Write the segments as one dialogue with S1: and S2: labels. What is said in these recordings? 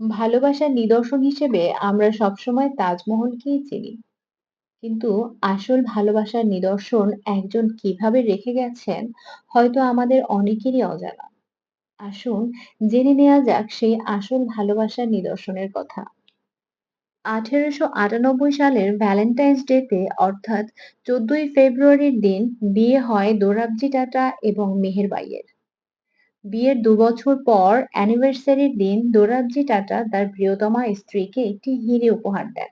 S1: ভালোবাসার নিদর্শন হিসেবে আমরা সবসময় তাজমহলকেই চিনি। কিন্তু আসল ভালোবাসার নিদর্শন একজন কীভাবে রেখে গেছেন হয়তো আমাদের অনেকেরই অজানা। আসুন জেনে নেওয়া যাক সেই আসল ভালোবাসার নিদর্শনের কথা। ১৮৯৮ সালের ভ্যালেন্টাইন্স ডেতে অর্থাৎ ১৪ই ফেব্রুয়ারির দিন বিয়ে হয় দোরাবজি টাটা এবং মেহেরবাইয়ের। বিয়ের দুবছর পর অ্যানিভার্সারির দিন দোরাবজি টাটা তার প্রিয়তমা স্ত্রীকে একটি হিরে উপহার দেন।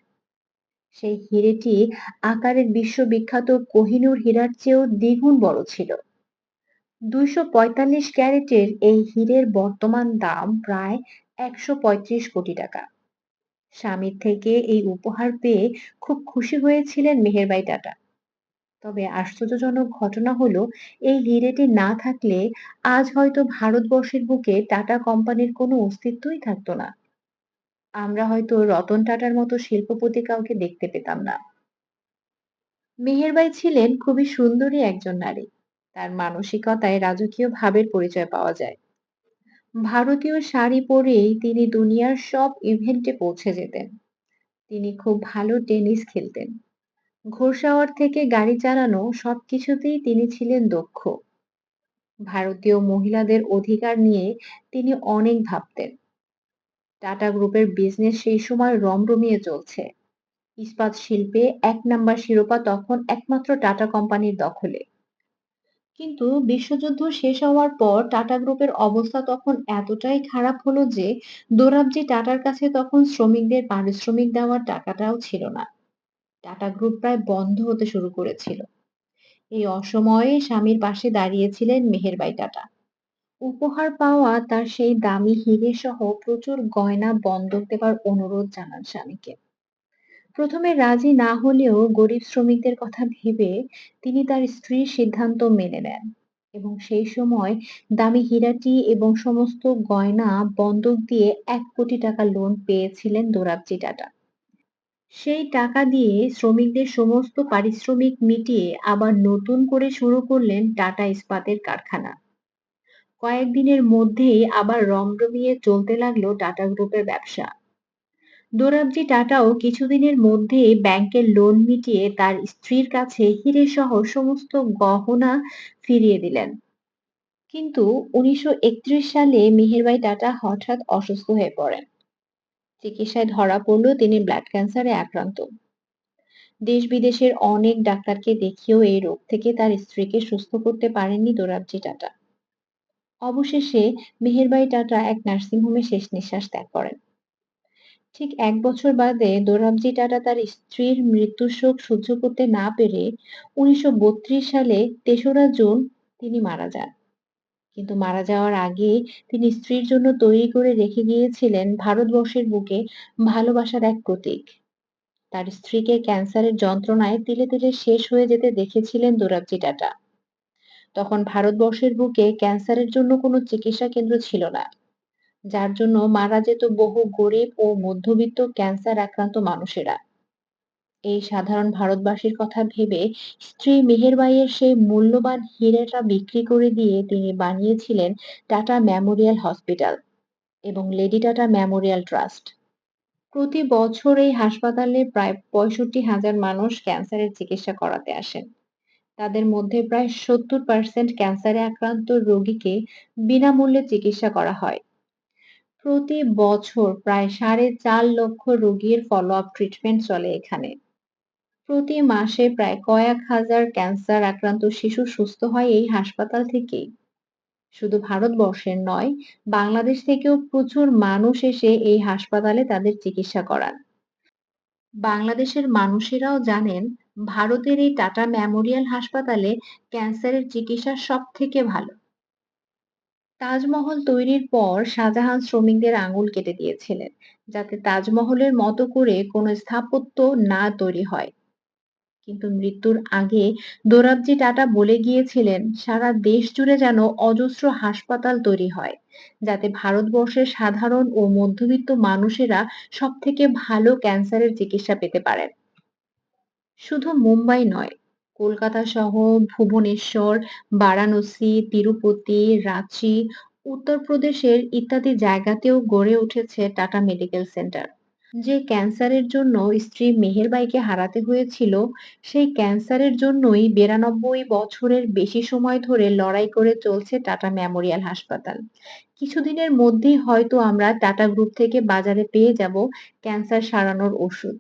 S1: সেই হিরেটি আকারের বিশ্ববিখ্যাত কোহিনূর হীরার চেয়েও দ্বিগুণ বড় ছিল। ২৪৫ ক্যারেটের এই হীরের বর্তমান দাম প্রায় ১৩৫ কোটি টাকা। স্বামীর থেকে এই উপহার পেয়ে খুব খুশি হয়েছিলেন মেহেরবাই টাটা। তবে আশ্চর্যজনক ঘটনা হলো, এই হিরেটি না থাকলে আজ হয়তো ভারতবর্ষের বুকে টাটা কোম্পানির কোনো অস্তিত্বই থাকতো না। আমরা হয়তো রতন টাটার মতো শিল্পপতি কাউকে দেখতে পেতাম না। মেহেরবাই ছিলেন খুবই সুন্দরী একজন নারী। তার মানসিকতায় রাজকীয় ভাবের পরিচয় পাওয়া যায়। ভারতীয় শাড়ি পরেই তিনি দুনিয়ার সব ইভেন্টে পৌঁছে যেতেন। তিনি খুব ভালো টেনিস খেলতেন। ঘোড়সাওয়ার থেকে গাড়ি চালানো সবকিছুতেই তিনি ছিলেন দক্ষ। ভারতীয় মহিলাদের অধিকার নিয়ে তিনি অনেক ভাবতেন। টাটা গ্রুপের বিজনেস সেই সময় রমরমিয়ে চলছে। ইস্পাত শিল্পে এক নাম্বার শিরোপা তখন একমাত্র টাটা কোম্পানির দখলে। কিন্তু বিশ্বযুদ্ধ শেষ হওয়ার পর টাটা গ্রুপের অবস্থা তখন এতটাই খারাপ হলো যে দোরাবজি টাটার কাছে তখন শ্রমিকদের, পারিশ্রমিক দেওয়ার টাকাটাও ছিল না। টাটা গ্রুপ প্রায় বন্ধ হতে শুরু করেছিল। এই অসময়ে স্বামীর পাশে দাঁড়িয়েছিলেন মেহেরবাই টাটা। উপহার পাওয়া তার সেই দামি হিরে সহ প্রচুর গয়না বন্ধক দেবার অনুরোধ জানান স্বামীকে। প্রথমে রাজি না হলেও গরিব শ্রমিকদের কথা ভেবে তিনি তার স্ত্রীর সিদ্ধান্ত মেনে নেন এবং সেই সময় দামি হীরাটি এবং সমস্ত গয়না বন্ধক দিয়ে এক কোটি টাকা লোন পেয়েছিলেন দোরাবজি টাটা সেই টাকা দিয়ে শ্রমিকদের সমস্ত পারিশ্রমিক মিটিয়ে আবার নতুন করে শুরু করলেন টাটা ইস্পাতের কারখানা। কয়েকদিনের মধ্যেই আবার রমরমিয়ে চলতে লাগল টাটা গ্রুপের ব্যবসা। দোরাবজি টাটাও কিছুদিনের মধ্যেই ব্যাংকের লোন মিটিয়ে তার স্ত্রীর কাছে হিরে সহ সমস্ত গহনা ফিরিয়ে দিলেন। কিন্তু উনিশশো একত্রিশ সালে মেহেরবাই টাটা হঠাৎ অসুস্থ হয়ে পড়েন। চিকিৎসায় ধরা পড়ল তিনি ব্লাড ক্যান্সারে আক্রান্ত। দেশ বিদেশের অনেক ডাক্তারকে দেখিয়েও এই রোগ থেকে তার স্ত্রীকে সুস্থ করতে পারেননি দোরাবজি টাটা। অবশেষে মেহেরবাই টাটা এক নার্সিংহোমে শেষ নিঃশ্বাস ত্যাগ করেন। ঠিক এক বছর বাদে দোরাবজি টাটা তার স্ত্রীর মৃত্যুর শোক সহ্য করতে না পেরে উনিশশো বত্রিশ সালে তেসরা জুন তিনি মারা যান। কিন্তু মারা যাওয়ার আগে তিনি স্ত্রীর জন্য তৈরি করে রেখে গিয়েছিলেন ভারতবর্ষের বুকে ভালোবাসার এক প্রতীক। তার স্ত্রীকে ক্যান্সারের যন্ত্রণায় তিলে তিলে শেষ হয়ে যেতে দেখেছিলেন দোরাবজি টাটা। তখন ভারতবর্ষের বুকে ক্যান্সারের জন্য কোনো চিকিৎসা কেন্দ্র ছিল না, যার জন্য মারা যেত বহু গরিব ও মধ্যবিত্ত ক্যান্সার আক্রান্ত মানুষেরা। এই সাধারণ ভারতবাসীর কথা ভেবে স্ত্রী মেহেরবাইয়ের সেই মূল্যবান হীরেটা বিক্রি করে দিয়ে তিনি বানিয়েছিলেন টাটা মেমোরিয়াল হসপিটাল এবং লেডি টাটা মেমোরিয়াল ট্রাস্ট। প্রতি বছর এই হাসপাতালে প্রায় পঁয়ষট্টি হাজার মানুষ ক্যান্সারের চিকিৎসা করাতে আসেন। তাদের মধ্যে প্রায় সত্তর পার্সেন্ট ক্যান্সারে আক্রান্ত রোগীকে বিনামূল্যে চিকিৎসা করা হয়। প্রতি বছর প্রায় সাড়ে চার লক্ষ রোগীর ফলো আপ ট্রিটমেন্ট চলে এখানে। প্রতি মাসে প্রায় কয়েক হাজার ক্যান্সার আক্রান্ত শিশু সুস্থ হয় এই হাসপাতাল থেকেই। শুধু ভারতবর্ষের নয়, বাংলাদেশ থেকেও প্রচুর মানুষ এসে এই হাসপাতালে তাদের চিকিৎসা করান। বাংলাদেশের মানুষেরাও জানেন, ভারতের এই টাটা মেমোরিয়াল হাসপাতালে ক্যান্সারের চিকিৎসা সব থেকে ভালো। তাজমহল তৈরির পর শাহজাহান শ্রমিকদের আঙুল কেটে দিয়েছিলেন, যাতে তাজমহলের মতো করে কোনো স্থাপত্য না তৈরি হয়। কিন্তু মৃত্যুর আগে দোরাবজি টাটা বলে গিয়েছিলেন, সারা দেশ জুড়ে যেন অজস্র হাসপাতাল তৈরি হয়, যাতে ভারতবর্ষের সাধারণ ও মধ্যবিত্ত মানুষেরা সব থেকে ভালো ক্যান্সারের চিকিৎসা পেতে পারেন শুধু মুম্বাই নয়, কলকাতা সহ ভুবনেশ্বর, বারাণসী, তিরুপতি, রাঁচি, উত্তরপ্রদেশের ইত্যাদি জায়গাতেও গড়ে উঠেছে টাটা মেডিকেল সেন্টার। যে ক্যান্সারের জন্য স্ত্রী মেহেরবাইকে হারাতে হয়েছিল, সেই ক্যান্সারের জন্যই ৯২ বছরের বেশি সময় ধরে লড়াই করে চলছে টাটা মেমোরিয়াল হাসপাতাল। কিছুদিনের মধ্যেই হয়তো আমরা টাটা গ্রুপ থেকে বাজারে পেয়ে যাব ক্যান্সার সারানোর ওষুধ।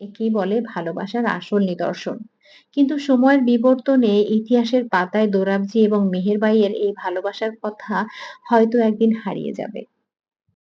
S1: একেই বলে ভালোবাসার আসল নিদর্শন। কিন্তু সময়ের বিবর্তনে ইতিহাসের পাতায় দোরাবজি এবং মেহেরবাইয়ের এই ভালোবাসার কথা হয়তো একদিন হারিয়ে যাবে।